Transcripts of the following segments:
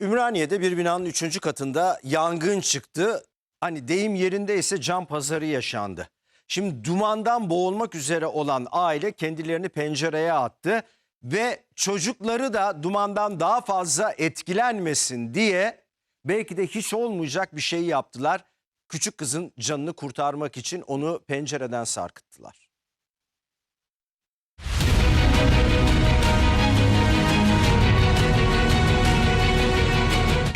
Ümraniye'de bir binanın üçüncü katında yangın çıktı. Hani deyim yerinde ise can pazarı yaşandı. Şimdi dumandan boğulmak üzere olan aile kendilerini pencereye attı ve çocukları da dumandan daha fazla etkilenmesin diye belki de hiç olmayacak bir şey yaptılar. Küçük kızın canını kurtarmak için onu pencereden sarkıttılar.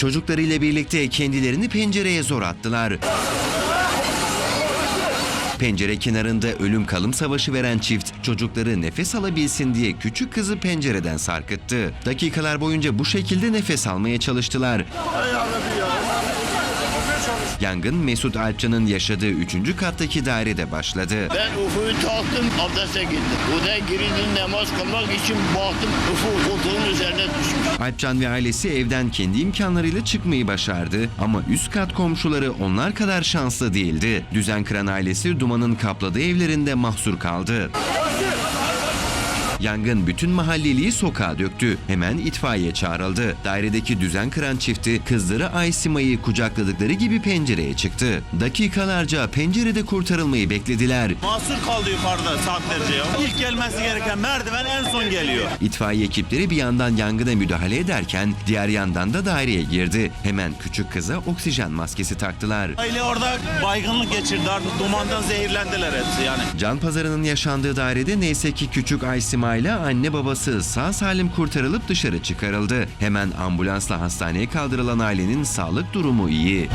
Çocuklarıyla birlikte kendilerini pencereye zor attılar. Pencere kenarında ölüm kalım savaşı veren çift çocukları nefes alabilsin diye küçük kızı pencereden sarkıttı. Dakikalar boyunca bu şekilde nefes almaya çalıştılar. Yangın Mesut Alpcan'ın yaşadığı 3. kattaki dairede başladı. Ben Ufu'yu taktım, abdeste gittim. Odaya girildim namaz kılmak için baktım Ufu koltuğun üzerine düşmüş. Alpcan ve ailesi evden kendi imkanlarıyla çıkmayı başardı ama üst kat komşuları onlar kadar şanslı değildi. Düzen kıran ailesi dumanın kapladığı evlerinde mahsur kaldı. Yangın bütün mahalleliyi sokağa döktü. Hemen itfaiye çağrıldı. Dairedeki düzen kıran çifti kızları Aysima'yı kucakladıkları gibi pencereye çıktı. Dakikalarca pencerede kurtarılmayı beklediler. Mahsur kaldı yukarıda saatlerce ya. İlk gelmesi gereken merdiven en son geliyor. İtfaiye ekipleri bir yandan yangına müdahale ederken diğer yandan da daireye girdi. Hemen küçük kıza oksijen maskesi taktılar. Aile orada baygınlık geçirdi artık dumandan zehirlendiler hepsi yani. Can pazarının yaşandığı dairede neyse ki küçük Aysima ile anne babası sağ salim kurtarılıp dışarı çıkarıldı. Hemen ambulansla hastaneye kaldırılan ailenin sağlık durumu iyi.